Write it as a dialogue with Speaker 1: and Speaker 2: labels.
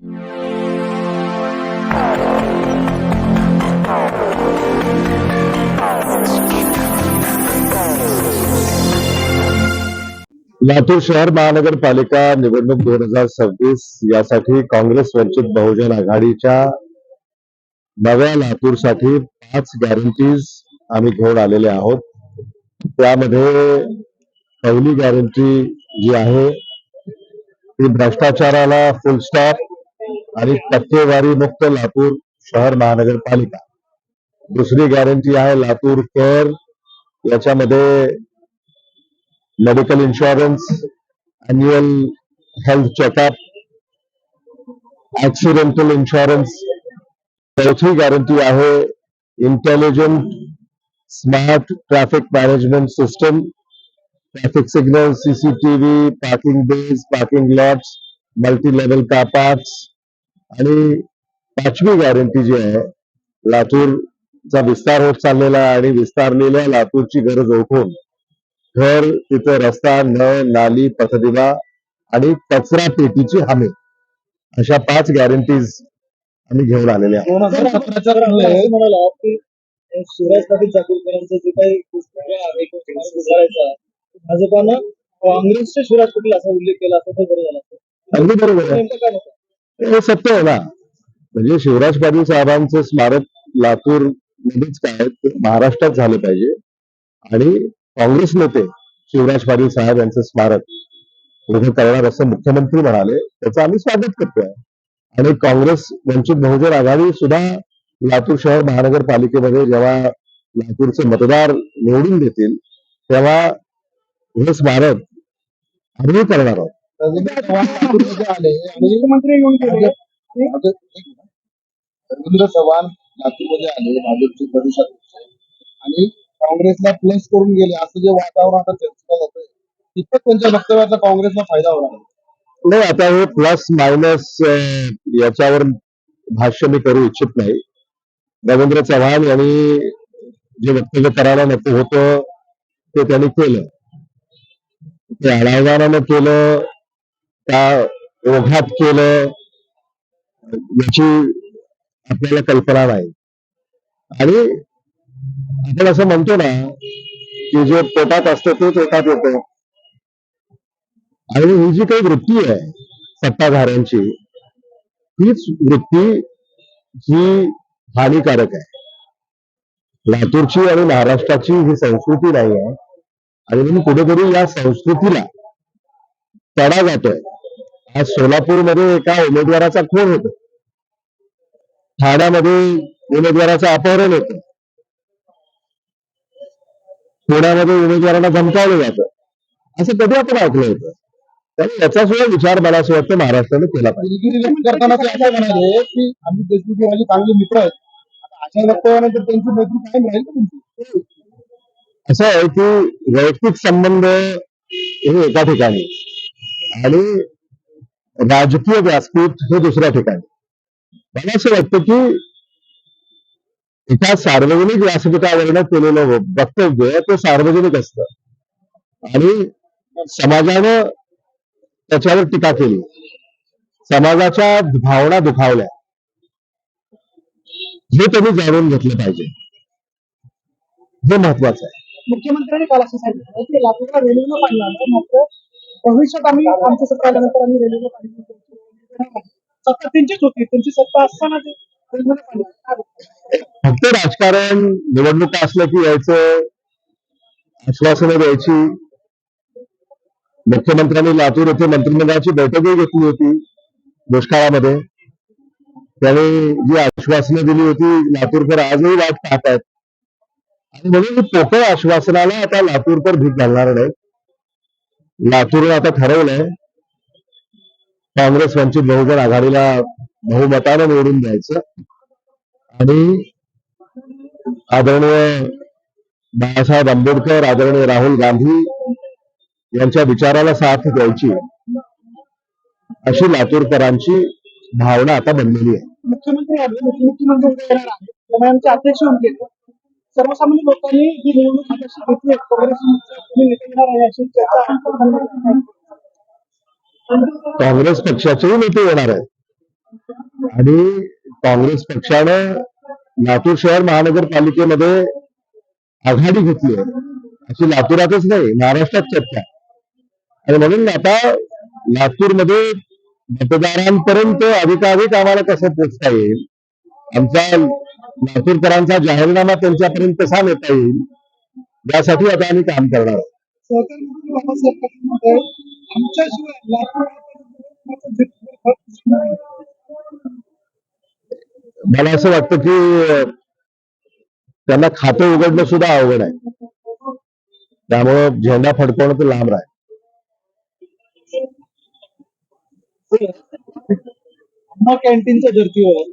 Speaker 1: लातूर शहर महानगरपालिका निवडणूक दोन हजार सव्वीस यासाठी काँग्रेस वंचित बहुजन आघाडीच्या नव्या लातूरसाठी पाच गॅरंटीज आम्ही घेऊन आलेले आहोत. त्यामध्ये पहिली गॅरंटी जी आहे ती भ्रष्टाचाराला फुल स्टॉप आणि टक्केवारी मुक्त लातूर शहर महानगरपालिका. दुसरी गॅरंटी आहे लातूर केअर याच्यामध्ये medical insurance annual health checkup accidental insurance चौथी गॅरंटी आहे intelligent smart traffic management system traffic signal CCTV parking base parking lots multi level car parks आणि पाचवी गॅरंटी जी आहे लातूरचा विस्तार होत चाललेला आहे आणि विस्तारलेल्या लातूरची गरज ओळखून घर तिथं रस्ता नळ नाली पथदिवा आणि कचरा पेटीची हमी अशा पाच गॅरंटीज आम्ही घेऊन आलेले आहोत.
Speaker 2: दोन हजार सतराच्या असं म्हणाला की अं, शिवराज पाटील चाकूरकरांचं जे काही भाजपानं काँग्रेसचे शिवराज पाटील असा उल्लेख केला असता तर बरं झालं असतं.
Speaker 1: अगदी बरोबर आहे. हे सत्य आहे ना. म्हणजे शिवराज पाटील साहेबांचं स्मारक लातूर मध्येच काय महाराष्ट्रात झालं पाहिजे. आणि काँग्रेस नेते शिवराज पाटील साहेब यांचं स्मारक उभं करणार असं मुख्यमंत्री म्हणाले त्याचं आम्ही स्वागत करतोय. आणि काँग्रेस वंचित बहुजन आघाडी सुद्धा लातूर शहर महानगरपालिकेमध्ये जेव्हा लातूरचे मतदार निवडून देतील तेव्हा हे स्मारक आम्ही करणार आहोत.
Speaker 2: रवींद्र चव्हाण लातूरमध्ये आले आणि मुख्यमंत्री येऊन गेले रवींद्र चव्हाण लातूरमध्ये आले भाजपचे प्रदेशाध्यक्ष आणि काँग्रेसला प्लस करून गेले. असं जे वातावरण आता चर्चेला जातंय तिथं त्यांच्या वक्तव्याचा काँग्रेसला फायदा होणार आहे.
Speaker 1: नाही आता हे प्लस मायनस याच्यावर भाष्य मी करू इच्छित नाही. रवींद्र चव्हाण यांनी जे वक्तव्य करायला नको होतं ते त्यांनी केलं. ते अनावधानानं केलं त्या ओघात केलं याची आपल्याला कल्पना नाही. आणि आपण असं म्हणतो ना की जे पोटात असतं ते पोटात येत. आणि ही जी काही वृत्ती आहे सत्ताधाऱ्यांची हीच वृत्ती ही हानिकारक आहे. लातूरची आणि महाराष्ट्राची ही संस्कृती नाही आहे. आणि म्हणून कुठेतरी या संस्कृतीला तडा जातोय. आज सोलापूरमध्ये एका उमेदवाराचा खून होतो. ठाण्यामध्ये उमेदवाराचं अपहरण होतं. पुण्यामध्ये उमेदवारांना धमकावलं जातं. असं कधी आपण ऐकलं होतं? त्यामुळे याचा सुद्धा विचार मला असं वाटतं महाराष्ट्राने केला पाहिजे.
Speaker 2: असं
Speaker 1: आहे की वैयक्तिक संबंध हे एका ठिकाणी. आणि राजकीय व्यासपीठ हे दुसऱ्या ठिकाणी. मला असं वाटतं की एका सार्वजनिक व्यासपीठावरनं केलेलं वक्तव्य ते सार्वजनिक असतं. आणि समाजानं त्याच्यावर टीका केली. समाजाच्या भावना दुखावल्या. हे त्यांनी जाणून घेतलं पाहिजे. हे महत्वाचं आहे.
Speaker 3: मुख्यमंत्र्यांनी काल असं सांगितलं की लातूरला रेल्वेनं पाणी मात्र भविष्यात आम्ही आमच्या सत्ता आल्यानंतर आम्ही रेल्वेनं पाणी सत्ता त्यांचीच होती त्यांची सत्ता असताना
Speaker 1: फक्त राजकारण निवडणुका असल्या की यायचं आश्वासनं द्यायची. मुख्यमंत्र्यांनी लातूर येथे मंत्रिमंडळाची बैठकही घेतली होती दुष्काळामध्ये. त्यांनी जी आश्वासनं दिली होती लातूरकर आजही वाट पाहत आहेत. आणि म्हणून पोकळ आश्वासनाला आता लातूरकर भीक घालणार नाही लातूरने आता ठरवलंय काँग्रेस वंचित बहुजन आघाडीला बहुमतानं निवडून द्यायचं. आणि आदरणीय बाळासाहेब आंबेडकर आदरणीय राहुल गांधी यांच्या विचाराला साथ द्यायची अशी लातूरकरांची भावना आता बनलेली आहे.
Speaker 3: मुख्यमंत्री मुख्यमंत्री सर्वसामान्य लोकांनी ही निवडणूक हाताशी घेतली काँग्रेस येणार आहे अशी चर्चा
Speaker 1: काँग्रेस पक्षाचेही नेते येणार आहेत. आणि काँग्रेस पक्षानं लातूर शहर महानगरपालिकेमध्ये आघाडी घेतली आहे. अशी लातूरातच नाही महाराष्ट्रात चर्चा. आणि म्हणून आता लातूरमध्ये मतदारांपर्यंत अधिकाधिक आम्हाला कसं पोचता येईल? आमचा लातूरकरांचा जाहीरनामा त्यांच्यापर्यंत कसा नेता येईल यासाठी आता आम्ही काम करणार आहोत. मला असं वाटतं की त्यांना खातं उघडणं सुद्धा अवघड आहे. त्यामुळं झेंडा फडकवणं तर लांब राहील.
Speaker 2: कॅन्टीनच्या धर्तीवर